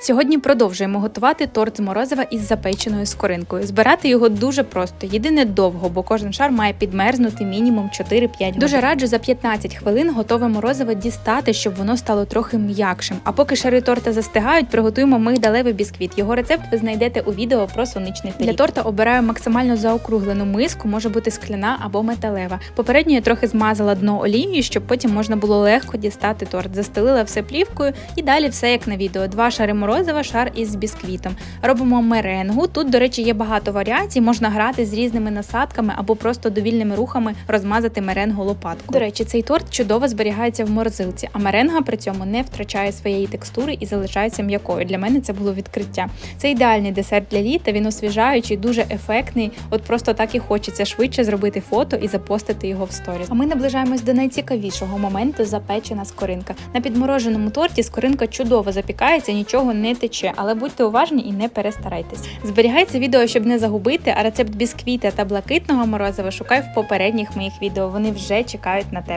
Сьогодні продовжуємо готувати торт з морозива із запеченою скоринкою. Збирати його дуже просто, єдине довго, бо кожен шар має підмерзнути мінімум 4-5 годин. Дуже раджу за 15 хвилин готове морозиво дістати, щоб воно стало трохи м'якшим. А поки шари торта застигають, приготуємо мигдалевий бісквіт. Його рецепт ви знайдете у відео про сонячний пиріг. Для торта обираю максимально заокруглену миску, може бути скляна або металева. Попередньо я трохи змазала дно олією, щоб потім можна було легко дістати торт. Застелила все плівкою і далі все як на відео. Два шари морозива, шар із бісквітом. Робимо меренгу. Тут, до речі, є багато варіацій. Можна грати з різними насадками або просто довільними рухами розмазати меренгу лопаткою. До речі, цей торт чудово зберігається в морозилці, а меренга при цьому не втрачає своєї текстури і залишається м'якою. Для мене це було відкриття. Це ідеальний десерт для літа. Він освіжаючий, дуже ефектний. От просто так і хочеться швидше зробити фото і запостити його в сторіс. А ми наближаємось до найцікавішого моменту запечена скоринка. На підмороженому торті скоринка чудово запікається, нічого не тече, але будьте уважні і не перестарайтесь. Зберігайте відео, щоб не загубити, а рецепт бісквіта та блакитного морозива шукай в попередніх моїх відео. Вони вже чекають на тебе.